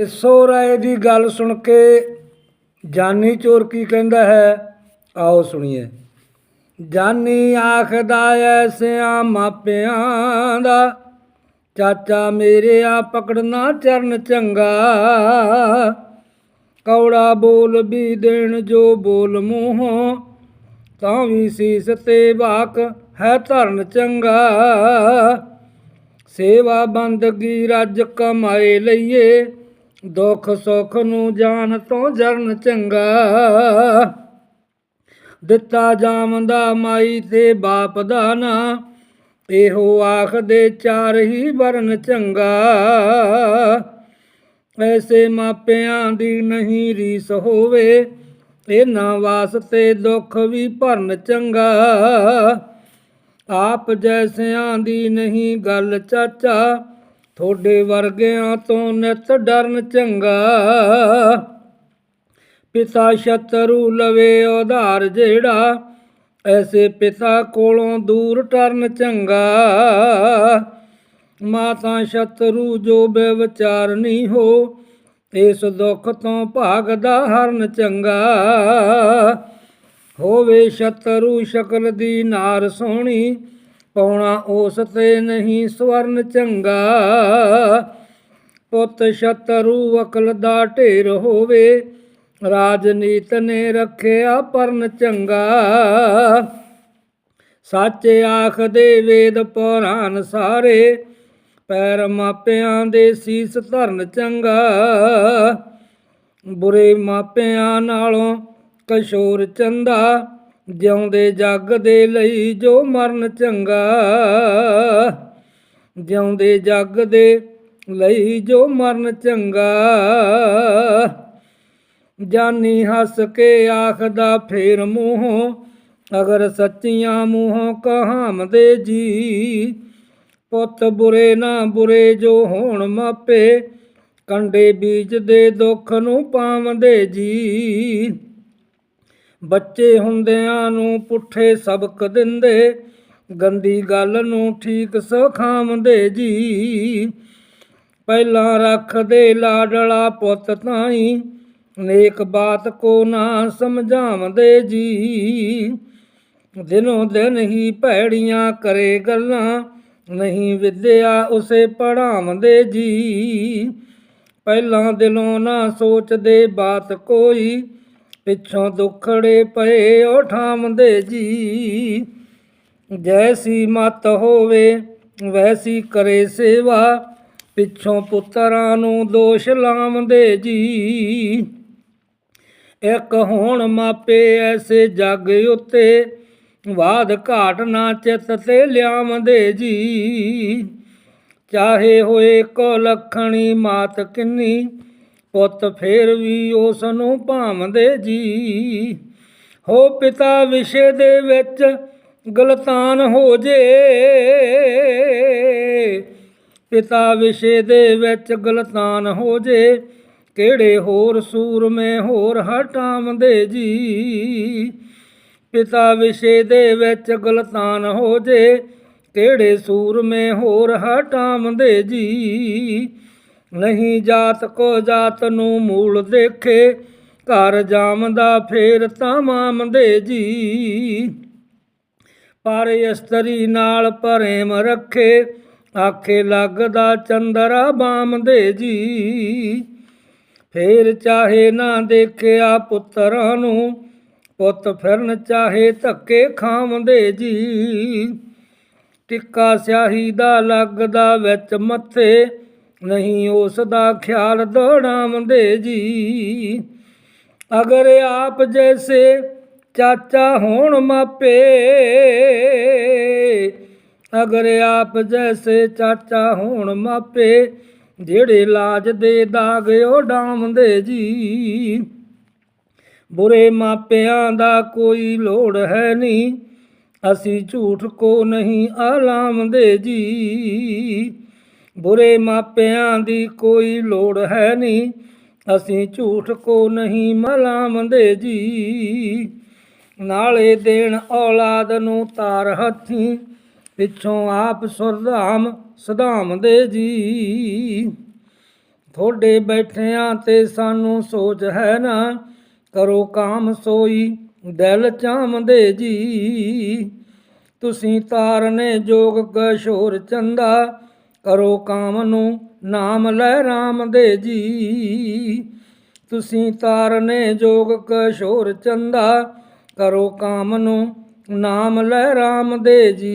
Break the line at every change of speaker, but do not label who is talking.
ਇਸੋ ਰਾਏ ਦੀ ਗੱਲ ਸੁਣ ਕੇ ਜਾਨੀ ਚੋਰ ਕੀ ਕਹਿੰਦਾ ਹੈ? ਆਓ ਸੁਣੀਏ। ਜਾਨੀ ਆਖਦਾ ਐਸਿਆਂ ਮਾਪਿਆਂ ਦਾ, ਚਾਚਾ ਮੇਰੇ ਆ ਪਕੜਨਾ ਚਰਨ ਚੰਗਾ। ਕੌੜਾ ਬੋਲ ਵੀ ਦੇਣ ਜੋ ਬੋਲ ਮੂੰਹੋਂ, ਤਾਂ ਵੀ ਸੀਸ ਤੇ ਵਾਕ ਹੈ ਧਰਨ ਚੰਗਾ। ਸੇਵਾ ਬੰਦਗੀ ਰੱਜ ਕਮਾਏ ਲਈਏ ਦੁੱਖ ਸੁੱਖ ਨੂੰ ਜਾਣ ਤੋਂ ਜਰਨ ਚੰਗਾ। ਦਿੱਤਾ ਜਾਮਦਾ ਮਾਈ ਤੇ ਬਾਪ ਦਾ ਨਾ, ਇਹੋ ਆਖਦੇ ਚਾਰ ਹੀ ਵਰਨ ਚੰਗਾ। ਐਸੇ ਮਾਪਿਆਂ ਦੀ ਨਹੀਂ ਰੀਸ ਹੋਵੇ, ਇਹਨਾਂ ਵਾਸਤੇ ਦੁੱਖ ਵੀ ਭਰਨ ਚੰਗਾ। ਆਪ ਜੈਸਿਆਂ ਦੀ ਨਹੀਂ ਗੱਲ ਚਾਚਾ ਥੋੜੇ ਵਰਗਿਆਂ ਤੋਂ ਨਿਤ ਡਰਨ ਚੰਗਾ। ਪਿਤਾ ਸ਼ਤਰੂ ਲਵੇ ਉਧਾਰ ਜਿਹੜਾ, ਐਸੇ ਪਿਤਾ ਕੋਲੋਂ ਦੂਰ ਟਰਨ ਚੰਗਾ। ਮਾਤਾ ਸ਼ਤਰੂ ਜੋ ਬੇਵਿਚਾਰ ਨਹੀਂ ਹੋ, ਇਸ ਦੁੱਖ ਤੋਂ ਭਾਗਦਾ ਹਰਨ ਚੰਗਾ। ਹੋਵੇ ਸ਼ਤਰੂ ਸ਼ਕਲ ਦੀ ਨਾਰ ਸੋਹਣੀ ਪਾਉਣਾ ਉਸ ਤੇ ਨਹੀਂ ਸਵਰਨ ਚੰਗਾ। ਪੁੱਤ ਸ਼ਤਰੂ ਅਕਲ ਦਾ ਢੇਰ ਹੋਵੇ, ਰਾਜਨੀਤ ਨੇ ਰੱਖਿਆ ਪਰਨ ਚੰਗਾ। ਸੱਚ ਆਖਦੇ ਵੇਦ ਪੁਰਾਨ ਸਾਰੇ, ਪੈਰ ਮਾਪਿਆਂ ਦੇ ਸੀਸ ਧਰਨ ਚੰਗਾ। ਬੁਰੇ ਮਾਪਿਆਂ ਨਾਲੋਂ ਕਸ਼ੋਰ ਚੰਦਾ ਜਿਉਂਦੇ ਜੱਗ ਦੇ ਲਈ ਜੋ ਮਰਨ ਚੰਗਾ, ਜਿਉਂਦੇ ਜੱਗ ਦੇ ਲਈ ਜੋ ਮਰਨ ਚੰਗਾ। ਜਾਨੀ ਹੱਸ ਕੇ ਆਖਦਾ ਫੇਰ ਮੂੰਹੋਂ, ਅਗਰ ਸੱਚੀਆਂ ਮੂੰਹੋਂ ਕਹਾਮਦੇ ਜੀ। ਪੁੱਤ ਬੁਰੇ ਨਾ ਬੁਰੇ ਜੋ ਹੋਣ ਮਾਪੇ, ਕੰਡੇ ਬੀਜ ਦੇ ਦੁੱਖ ਨੂੰ ਪਾਵਦੇ ਜੀ। ਬੱਚੇ ਹੁੰਦਿਆਂ ਨੂੰ ਪੁੱਠੇ ਸਬਕ ਦਿੰਦੇ, ਗੰਦੀ ਗੱਲ ਨੂੰ ਠੀਕ ਸਿਖਾਉਂਦੇ ਜੀ। ਪਹਿਲਾਂ ਰੱਖਦੇ ਲਾਡਲਾ ਪੁੱਤ ਤਾਈ, ਨੇਕ ਬਾਤ ਕੋ ਨਾ ਸਮਝਾਉਂਦੇ ਜੀ। ਦਿਨੋਂ ਦਿਨ ਹੀ ਭੈੜੀਆਂ ਕਰੇ ਗੱਲਾਂ, ਨਹੀਂ ਵਿਦਿਆ ਉਸੇ ਪੜਾਉਂਦੇ ਜੀ। ਪਹਿਲਾਂ ਦਿਲੋਂ ਨਾ ਸੋਚਦੇ ਬਾਤ ਕੋਈ ਪਿੱਛੋਂ ਦੁਖੜੇ ਪਏ ਉਠਾਉਂਦੇ ਜੀ। ਜੈਸੀ ਮਤ ਹੋਵੇ, ਵੈਸੀ ਕਰੇ ਸੇਵਾ। ਪਿੱਛੋਂ ਪੁੱਤਰਾਂ ਨੂੰ ਦੋਸ਼ ਲਾਉਂਦੇ ਜੀ। ਇੱਕ ਹੋਣ ਮਾਪੇ ਐਸੇ ਜੱਗ ਉੱਤੇ, ਵਾਦ ਘਾਟ ਨਾ ਚਿੱਤ ਤੇ ਲਿਆਉਂਦੇ ਜੀ। ਚਾਹੇ ਹੋਏ ਕੋ ਲਖਣੀ, ਮਾਤ ਕਿੰਨੀ ਪੁੱਤ ਫੇਰ ਵੀ ਉਸ ਨੂੰ ਭਾਵਦੇ ਜੀ। ਹੋ ਪਿਤਾ ਵਿਸ਼ੇ ਦੇ ਵਿੱਚ ਗਲਤਾਨ ਹੋ ਜੇ। ਪਿਤਾ ਵਿਸ਼ੇ ਦੇ ਵਿੱਚ ਗਲਤਾਨ ਹੋ ਜੇ। ਕਿਹੜੇ ਹੋਰ ਸੂਰਮੇ ਹੋਰ ਹਟਾਉਂਦੇ ਜੀ। ਪਿਤਾ ਵਿਸ਼ੇ ਦੇ ਵਿੱਚ ਗਲਤਾਨ ਹੋ ਜੇ। ਕਿਹੜੇ ਸੂਰਮੇ ਹੋਰ ਹਟਾਉਂਦੇ ਜੀ। ਨਹੀਂ ਜਾਤ ਕੋ ਜਾਤ ਨੂੰ ਮੂਲ ਦੇਖੇ, ਘਰ ਜਾਮਦਾ ਫੇਰ ਤਾਂ ਮਾਮਦੇ ਜੀ। ਪਰ ਇਸਤਰੀ ਨਾਲ ਪ੍ਰੇਮ ਰੱਖੇ, ਆਖੇ ਲੱਗਦਾ ਚੰਦਰਾ ਬਾਮਦੇ ਜੀ। ਫੇਰ ਚਾਹੇ ਨਾ ਦੇਖਿਆ ਪੁੱਤਰਾਂ ਨੂੰ, ਪੁੱਤ ਫਿਰਨ ਚਾਹੇ ਧੱਕੇ ਖਾਵੰਦੇ ਜੀ। ਟਿੱਕਾ ਸਿਆਹੀ ਦਾ ਲੱਗਦਾ ਵਿੱਚ ਮੱਥੇ ਨਹੀਂ ਉਸ ਦਾ ਖਿਆਲ ਦੌੜਾਉਂਦੇ ਜੀ। ਅਗਰ ਆਪ ਜੈਸੇ ਚਾਚਾ ਹੋਣ ਮਾਪੇ, ਅਗਰ ਆਪ ਜੈਸੇ ਚਾਚਾ ਹੋਣ ਮਾਪੇ, ਜਿਹੜੇ ਲਾਜ ਦੇ ਦਾਗ ਉਡਾਉਂਦੇ ਜੀ। ਬੁਰੇ ਮਾਪਿਆਂ ਦਾ ਕੋਈ ਲੋੜ ਹੈ ਨਹੀਂ, ਅਸੀਂ ਝੂਠ ਕੋ ਨਹੀਂ ਆਲਾਮਦੇ ਜੀ। ਬੁਰੇ ਮਾਪਿਆਂ ਦੀ ਕੋਈ ਲੋੜ ਹੈ ਨਹੀਂ ਅਸੀਂ ਝੂਠ ਕੋ ਨਹੀਂ ਮਲਾਮਦੇ ਜੀ। ਨਾਲੇ ਦੇਣ ਔਲਾਦ ਨੂੰ ਤਾਰ ਹੱਥੀ, ਪਿੱਛੋਂ ਆਪ ਸੁਰਧਾਮ ਸਧਾਮ ਦੇ ਜੀ। ਤੁਹਾਡੇ ਬੈਠਿਆਂ ਤੇ ਸਾਨੂੰ ਸੋਚ ਹੈ ਨਾ, ਕਰੋ ਕਾਮ ਸੋਈ ਦਿਲ ਚਾਮਦੇ ਜੀ। ਤੁਸੀਂ ਤਾਰਨੇ ਜੋਗ ਕਸ਼ੋਰ ਚੰਦਾ ਕਰੋ ਕਾਮ ਨੂੰ ਨਾਮ ਲੈ RAM ਦੇ ਜੀ। ਤੁਸੀਂ ਤਾਰਨੇ ਜੋਗ ਕਸ਼ੋਰ ਚੰਦਾ, ਕਰੋ ਕਾਮ ਨੂੰ ਨਾਮ ਲੈ RAM ਦੇ ਜੀ।